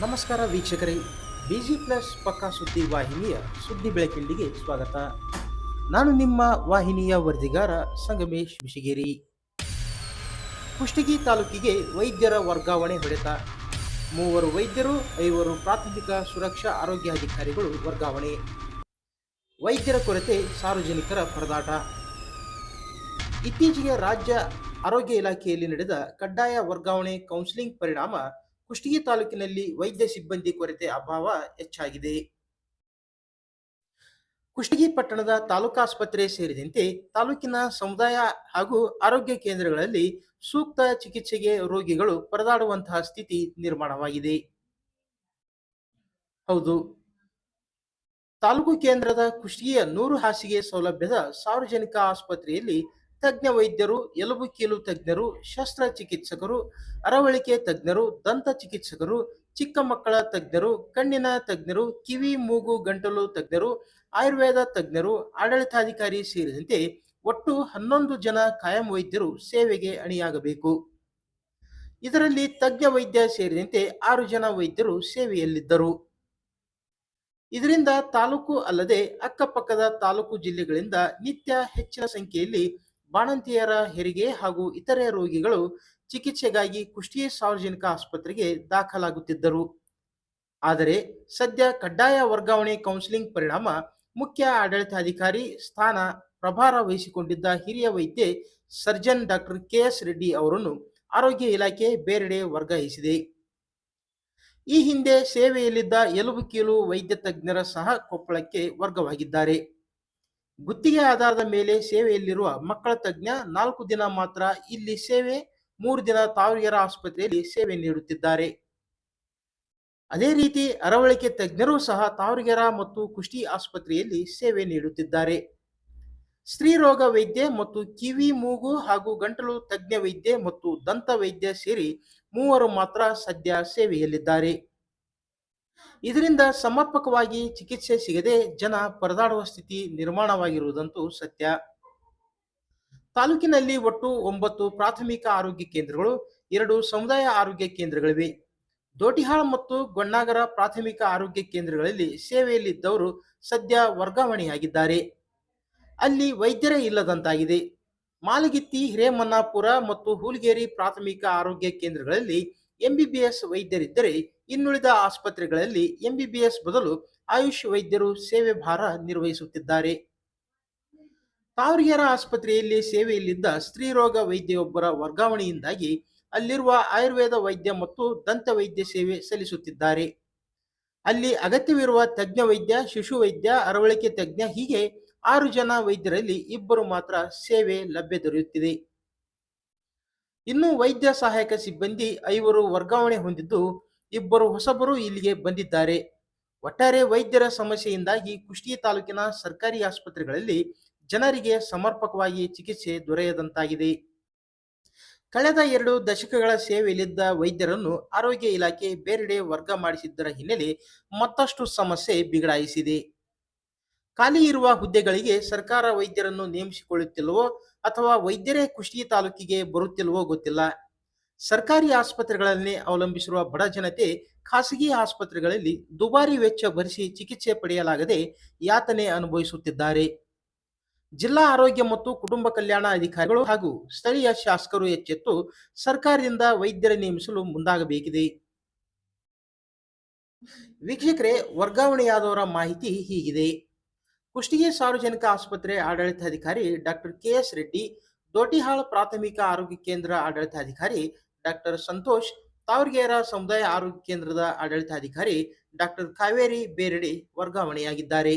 ನಮಸ್ಕಾರ ವೀಕ್ಷಕರೇ busy plus ಪಕ್ಕಾ ಸುದ್ದಿ ವಾಹಿನಿಯ ಸುದ್ದಿ ಬೆಳಕಿಂಡಿಗೆ ಸ್ವಾಗತ. ನಾನು ನಿಮ್ಮ ವಾಹಿನಿಯ ವರದಿಗಾರ ಸಂಗಮೇಶ್ ಬಿಶಿಗೇರಿ ಕುಷ್ಟಗಿ ತಾಲೂಕಿಗೆ ವೈದ್ಯರ ವರ್ಗಾವಣೆ ಹೊಡೆತ. ಮೂವರು ವೈದ್ಯರು, ಐವರು ಪ್ರಾಥಮಿಕ ಸುರಕ್ಷಾ ಆರೋಗ್ಯಾಧಿಕಾರಿಗಳು ವರ್ಗಾವಣೆ. ವೈದ್ಯರ ಕೊರತೆ, ಸಾರ್ವಜನಿಕರ ಪರದಾಟ. ಇತ್ತೀಚೆಗೆ ರಾಜ್ಯ ಆರೋಗ್ಯ ಇಲಾಖೆಯಲ್ಲಿ ನಡೆದ ಕಡ್ಡಾಯ ವರ್ಗಾವಣೆ ಕೌನ್ಸಿಲಿಂಗ್ ಪರಿಣಾಮ ಕುಷ್ಟಗಿ ತಾಲೂಕಿನಲ್ಲಿ ವೈದ್ಯ ಸಿಬ್ಬಂದಿ ಕೊರತೆ ಅಭಾವ ಹೆಚ್ಚಾಗಿದೆ. ಕುಷ್ಟಗಿ ಪಟ್ಟಣದ ತಾಲೂಕಾಸ್ಪತ್ರೆ ಸೇರಿದಂತೆ ತಾಲೂಕಿನ ಸಮುದಾಯ ಹಾಗೂ ಆರೋಗ್ಯ ಕೇಂದ್ರಗಳಲ್ಲಿ ಸೂಕ್ತ ಚಿಕಿತ್ಸೆಗೆ ರೋಗಿಗಳು ಪರದಾಡುವಂತಹ ಸ್ಥಿತಿ ನಿರ್ಮಾಣವಾಗಿದೆ. ಹೌದು. ತಾಲೂಕು ಕೇಂದ್ರದ ಕುಷ್ಟಗಿಯ ನೂರು ಹಾಸಿಗೆ ಸೌಲಭ್ಯದ ಸಾರ್ವಜನಿಕ ಆಸ್ಪತ್ರೆಯಲ್ಲಿ ತಜ್ಞ ವೈದ್ಯರು, ಎಲುಬು ಕೀಲು ತಜ್ಞರು ಶಸ್ತ್ರಚಿಕಿತ್ಸಕರು ಅರವಳಿಕೆ ತಜ್ಞರು, ದಂತ ಚಿಕಿತ್ಸಕರು, ಚಿಕ್ಕ ಮಕ್ಕಳ ತಜ್ಞರು, ಕಣ್ಣಿನ ತಜ್ಞರು, ಕಿವಿ, ಮೂಗು, ಗಂಟಲು ತಜ್ಞರು, ಆಯುರ್ವೇದ ತಜ್ಞರು, ಆಡಳಿತಾಧಿಕಾರಿ ಸೇರಿದಂತೆ ಒಟ್ಟು ಹನ್ನೊಂದು ಜನ ಕಾಯಂ ವೈದ್ಯರು ಸೇವೆಗೆ ಅಣಿಯಾಗಬೇಕು. ಇದರಲ್ಲಿ ತಜ್ಞ ವೈದ್ಯ ಸೇರಿದಂತೆ ಆರು ಜನ ವೈದ್ಯರು ಸೇವೆಯಲ್ಲಿದ್ದರು. ಇದರಿಂದ ತಾಲೂಕು ಅಲ್ಲದೆ ಅಕ್ಕಪಕ್ಕದ ತಾಲೂಕು ಜಿಲ್ಲೆಗಳಿಂದ ನಿತ್ಯ ಹೆಚ್ಚಿನ ಸಂಖ್ಯೆಯಲ್ಲಿ ಬಾಣಂತಿಯರ ಹೆರಿಗೆ ಹಾಗೂ ಇತರೆ ರೋಗಿಗಳು ಚಿಕಿತ್ಸೆಗಾಗಿ ಕುಷ್ಟಿ ಸಾರ್ವಜನಿಕ ಆಸ್ಪತ್ರೆಗೆ ದಾಖಲಾಗುತ್ತಿದ್ದರು. ಆದರೆ ಸದ್ಯ ಕಡ್ಡಾಯ ವರ್ಗಾವಣೆ ಕೌನ್ಸಿಲಿಂಗ್ ಪರಿಣಾಮ ಮುಖ್ಯ ಆಡಳಿತಾಧಿಕಾರಿ ಸ್ಥಾನ ಪ್ರಭಾರ ವಹಿಸಿಕೊಂಡಿದ್ದ ಹಿರಿಯ ವೈದ್ಯೆ surgeon doctor K S Reddy ಅವರನ್ನು ಆರೋಗ್ಯ ಇಲಾಖೆ ಬೇರೆಡೆ ವರ್ಗಾಯಿಸಿದೆ. ಈ ಹಿಂದೆ ಸೇವೆಯಲ್ಲಿದ್ದ ಎಲುಬು ಕೀಲು ವೈದ್ಯ ತಜ್ಞರ ಸಹ ಕೊಪ್ಪಳಕ್ಕೆ ವರ್ಗವಾಗಿದ್ದಾರೆ. ಗುತ್ತಿಗೆ ಆಧಾರದ ಮೇಲೆ ಸೇವೆಯಲ್ಲಿರುವ ಮಕ್ಕಳ ತಜ್ಞ ನಾಲ್ಕು ದಿನ ಮಾತ್ರ ಇಲ್ಲಿ ಸೇವೆ, ಮೂರು ದಿನ ತಾವರಿಗೆರ ಆಸ್ಪತ್ರೆಯಲ್ಲಿ ಸೇವೆ ನೀಡುತ್ತಿದ್ದಾರೆ. ಅದೇ ರೀತಿ ಅರವಳಿಕೆ ತಜ್ಞರು ಸಹ ತಾವರಿಗೆರ ಮತ್ತು ಕುಷ್ಟಿ ಆಸ್ಪತ್ರೆಯಲ್ಲಿ ಸೇವೆ ನೀಡುತ್ತಿದ್ದಾರೆ. ಸ್ತ್ರೀರೋಗ ವೈದ್ಯ ಮತ್ತು ಕಿವಿ, ಮೂಗು ಹಾಗೂ ಗಂಟಲು ತಜ್ಞ ವೈದ್ಯ ಮತ್ತು ದಂತ ವೈದ್ಯ ಸೇರಿ ಮೂವರು ಮಾತ್ರ ಸದ್ಯ ಸೇವೆಯಲ್ಲಿದ್ದಾರೆ. ಇದರಿಂದ ಸಮರ್ಪಕವಾಗಿ ಚಿಕಿತ್ಸೆ ಸಿಗದೆ ಜನ ಪರದಾಡುವ ಸ್ಥಿತಿ ನಿರ್ಮಾಣವಾಗಿರುವುದಂತೂ ಸತ್ಯ. ತಾಲೂಕಿನಲ್ಲಿ ಒಟ್ಟು ಒಂಬತ್ತು ಪ್ರಾಥಮಿಕ ಆರೋಗ್ಯ ಕೇಂದ್ರಗಳು, ಎರಡು ಸಮುದಾಯ ಆರೋಗ್ಯ ಕೇಂದ್ರಗಳಿವೆ. ದೋಟಿಹಾಳ ಮತ್ತು ಗೊಣ್ಣಾಗರ ಪ್ರಾಥಮಿಕ ಆರೋಗ್ಯ ಕೇಂದ್ರಗಳಲ್ಲಿ ಸೇವೆಯಲ್ಲಿದ್ದವರು ಸದ್ಯ ವರ್ಗಾವಣೆಯಾಗಿದ್ದಾರೆ. ಅಲ್ಲಿ ವೈದ್ಯರೇ ಇಲ್ಲದಂತಾಗಿದೆ. ಮಾಲಗಿತ್ತಿ, ಹಿರೇಮನ್ನಾಪುರ ಮತ್ತು ಹೂಲ್ಗೇರಿ ಪ್ರಾಥಮಿಕ ಆರೋಗ್ಯ ಕೇಂದ್ರಗಳಲ್ಲಿ ಎಂಬಿಬಿಎಸ್ ವೈದ್ಯರಿದ್ದರೆ ಇನ್ನುಳಿದ ಆಸ್ಪತ್ರೆಗಳಲ್ಲಿ ಎಂಬಿಬಿಎಸ್ ಬದಲು ಆಯುಷ್ ವೈದ್ಯರು ಸೇವೆ ಭಾರ ನಿರ್ವಹಿಸುತ್ತಿದ್ದಾರೆ. ತಾವರಿಗೆರ ಆಸ್ಪತ್ರೆಯಲ್ಲಿ ಸೇವೆಯಲ್ಲಿದ್ದ ಸ್ತ್ರೀರೋಗ ವೈದ್ಯೊಬ್ಬರ ವರ್ಗಾವಣೆಯಿಂದಾಗಿ ಅಲ್ಲಿರುವ ಆಯುರ್ವೇದ ವೈದ್ಯ ಮತ್ತು ದಂತ ವೈದ್ಯ ಸೇವೆ ಸಲ್ಲಿಸುತ್ತಿದ್ದಾರೆ. ಅಲ್ಲಿ ಅಗತ್ಯವಿರುವ ತಜ್ಞ ವೈದ್ಯ, ಶಿಶು ವೈದ್ಯ, ಅರವಳಿಕೆ ತಜ್ಞ ಹೀಗೆ ಆರು ಜನ ವೈದ್ಯರಲ್ಲಿ ಇಬ್ಬರು ಮಾತ್ರ ಸೇವೆ ಲಭ್ಯ ದೊರೆಯುತ್ತಿದೆ. ಇನ್ನು ವೈದ್ಯ ಸಹಾಯಕ ಸಿಬ್ಬಂದಿ ಐವರು ವರ್ಗಾವಣೆ ಹೊಂದಿದ್ದು ಇಬ್ಬರು ಹೊಸಬರು ಇಲ್ಲಿಗೆ ಬಂದಿದ್ದಾರೆ. ಒಟ್ಟಾರೆ ವೈದ್ಯರ ಸಮಸ್ಯೆಯಿಂದಾಗಿ ಕುಷ್ಟಿ ತಾಲೂಕಿನ ಸರ್ಕಾರಿ ಆಸ್ಪತ್ರೆಗಳಲ್ಲಿ ಜನರಿಗೆ ಸಮರ್ಪಕವಾಗಿ ಚಿಕಿತ್ಸೆ ದೊರೆಯದಂತಾಗಿದೆ. ಕಳೆದ ಎರಡು ದಶಕಗಳ ಸೇವೆಯಲ್ಲಿದ್ದ ವೈದ್ಯರನ್ನು ಆರೋಗ್ಯ ಇಲಾಖೆ ಬೇರೆಡೆ ವರ್ಗ ಮಾಡಿಸಿದ್ದರ ಹಿನ್ನೆಲೆ ಮತ್ತಷ್ಟು ಸಮಸ್ಯೆ ಬಿಗಡಾಯಿಸಿದೆ. ಖಾಲಿ ಇರುವ ಹುದ್ದೆಗಳಿಗೆ ಸರ್ಕಾರ ವೈದ್ಯರನ್ನು ನೇಮಿಸಿಕೊಳ್ಳುತ್ತಿಲ್ಲವೋ ಅಥವಾ ವೈದ್ಯರೇ ಕುಷ್ಟಗಿ ತಾಲೂಕಿಗೆ ಬರುತ್ತಿಲ್ವೋ ಗೊತ್ತಿಲ್ಲ. ಸರ್ಕಾರಿ ಆಸ್ಪತ್ರೆಗಳನ್ನೇ ಅವಲಂಬಿಸಿರುವ ಬಡ ಜನತೆ ಖಾಸಗಿ ಆಸ್ಪತ್ರೆಗಳಲ್ಲಿ ದುಬಾರಿ ವೆಚ್ಚ ಭರಿಸಿ ಚಿಕಿತ್ಸೆ ಪಡೆಯಲಾಗದೆ ಯಾತನೆ ಅನುಭವಿಸುತ್ತಿದ್ದಾರೆ. ಜಿಲ್ಲಾ ಆರೋಗ್ಯ ಮತ್ತು ಕುಟುಂಬ ಕಲ್ಯಾಣ ಅಧಿಕಾರಿಗಳು ಹಾಗೂ ಸ್ಥಳೀಯ ಶಾಸಕರು ಎಚ್ಚೆತ್ತು ಸರ್ಕಾರದಿಂದ ವೈದ್ಯರ ನೇಮಿಸಲು ಮುಂದಾಗಬೇಕಿದೆ. ವೀಕ್ಷಕರೇ, ವರ್ಗಾವಣೆಯಾದವರ ಮಾಹಿತಿ ಹೀಗಿದೆ. ಕುಷ್ಟಗಿ ಸಾರ್ವಜನಿಕ ಆಸ್ಪತ್ರೆ ಆಡಳಿತಾಧಿಕಾರಿ doctor K S Reddy Dotihal ಪ್ರಾಥಮಿಕ ಆರೋಗ್ಯ ಕೇಂದ್ರ ಆಡಳಿತಾಧಿಕಾರಿ ಡಾಕ್ಟರ್ ಸಂತೋಷ್ ತಾವರ್ಗೇರ ಸಮುದಾಯ ಆರೋಗ್ಯ ಕೇಂದ್ರದ ಆಡಳಿತಾಧಿಕಾರಿ ಡಾಕ್ಟರ್ ಕಾವೇರಿ ಬೇರೆಡೆ ವರ್ಗಾವಣೆಯಾಗಿದ್ದಾರೆ.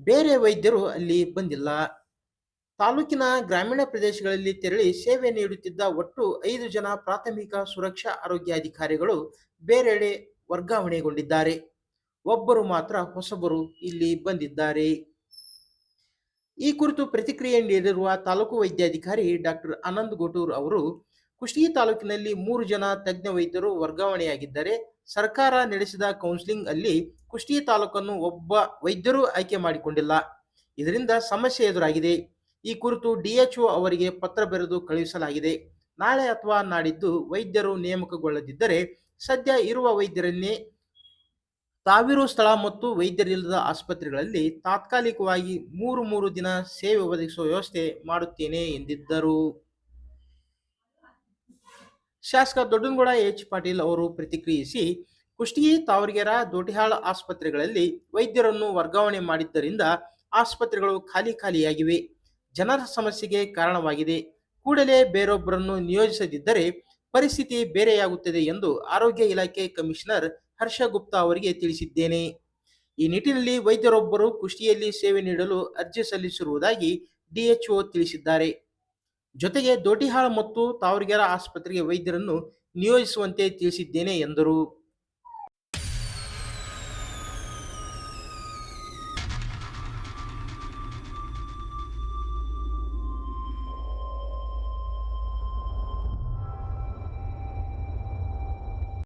ಬೇರೆ ವೈದ್ಯರು ಅಲ್ಲಿ ಬಂದಿಲ್ಲ. ತಾಲೂಕಿನ ಗ್ರಾಮೀಣ ಪ್ರದೇಶಗಳಲ್ಲಿ ತೆರಳಿ ಸೇವೆ ನೀಡುತ್ತಿದ್ದ ಒಟ್ಟು ಐದು ಜನ ಪ್ರಾಥಮಿಕ ಸುರಕ್ಷಾ ಆರೋಗ್ಯಾಧಿಕಾರಿಗಳು ಬೇರೆಡೆ ವರ್ಗಾವಣೆಗೊಂಡಿದ್ದಾರೆ. ಒಬ್ಬರು ಮಾತ್ರ ಹೊಸಬರು ಇಲ್ಲಿ ಬಂದಿದ್ದಾರೆ. ಈ ಕುರಿತು ಪ್ರತಿಕ್ರಿಯೆ ನೀಡಿರುವ ತಾಲೂಕು ವೈದ್ಯಾಧಿಕಾರಿ ಡಾಕ್ಟರ್ ಆನಂದ್ ಗೋಟೂರ್ ಅವರು ಕುಷ್ಟಗಿ ತಾಲೂಕಿನಲ್ಲಿ ಮೂರು ಜನ ತಜ್ಞ ವೈದ್ಯರು ವರ್ಗಾವಣೆಯಾಗಿದ್ದರೆ. ಸರ್ಕಾರ ನಡೆಸಿದ ಕೌನ್ಸಿಲಿಂಗ್ ಅಲ್ಲಿ ಕುಷ್ಟಗಿ ತಾಲೂಕನ್ನು ಒಬ್ಬ ವೈದ್ಯರು ಆಯ್ಕೆ ಮಾಡಿಕೊಂಡಿಲ್ಲ. ಇದರಿಂದ ಸಮಸ್ಯೆ ಎದುರಾಗಿದೆ. ಈ ಕುರಿತು ಡಿಎಚ್ಒ ಅವರಿಗೆ ಪತ್ರ ಬರೆದು ಕಳುಹಿಸಲಾಗಿದೆ. ನಾಳೆ ಅಥವಾ ನಾಡಿದ್ದು ವೈದ್ಯರು ನೇಮಕಗೊಳ್ಳದಿದ್ದರೆ ಸದ್ಯ ಇರುವ ವೈದ್ಯರನ್ನೇ ತಾವಿರು ಸ್ಥಳ ಮತ್ತು ವೈದ್ಯರಿಲ್ಲದ ಆಸ್ಪತ್ರೆಗಳಲ್ಲಿ ತಾತ್ಕಾಲಿಕವಾಗಿ ಮೂರು ಮೂರು ದಿನ ಸೇವೆ ಒದಗಿಸುವ ವ್ಯವಸ್ಥೆ ಮಾಡುತ್ತೇನೆ ಎಂದಿದ್ದರು. ಶಾಸಕ ದೊಡ್ಡನಗೌಡ ಎಚ್ ಪಾಟೀಲ್ ಅವರು ಪ್ರತಿಕ್ರಿಯಿಸಿ, ಕುಷ್ಟಗಿ ತಾವರಗೆರ ದೋಟಿಹಾಳ ಆಸ್ಪತ್ರೆಗಳಲ್ಲಿ ವೈದ್ಯರನ್ನು ವರ್ಗಾವಣೆ ಮಾಡಿದ್ದರಿಂದ ಆಸ್ಪತ್ರೆಗಳು ಖಾಲಿ ಖಾಲಿಯಾಗಿವೆ. ಜನರ ಸಮಸ್ಯೆಗೆ ಕಾರಣವಾಗಿದೆ. ಕೂಡಲೇ ಬೇರೊಬ್ಬರನ್ನು ನಿಯೋಜಿಸದಿದ್ದರೆ ಪರಿಸ್ಥಿತಿ ಬೇರೆಯಾಗುತ್ತದೆ ಎಂದು ಆರೋಗ್ಯ ಇಲಾಖೆ ಕಮಿಷನರ್ ಹರ್ಷ ಗುಪ್ತಾ ಅವರಿಗೆ ತಿಳಿಸಿದ್ದೇನೆ. ಈ ನಿಟ್ಟಿನಲ್ಲಿ ವೈದ್ಯರೊಬ್ಬರು ಕುಷ್ಟಿಯಲ್ಲಿ ಸೇವೆ ನೀಡಲು ಅರ್ಜಿ ಸಲ್ಲಿಸಿರುವುದಾಗಿ ಡಿಎಚ್ಒ ತಿಳಿಸಿದ್ದಾರೆ. ಜೊತೆಗೆ ದೋಟಿಹಾಳ ಮತ್ತು ತಾವರಗೆರೆ ಆಸ್ಪತ್ರೆಗೆ ವೈದ್ಯರನ್ನು ನಿಯೋಜಿಸುವಂತೆ ತಿಳಿಸಿದ್ದೇನೆ ಎಂದರು.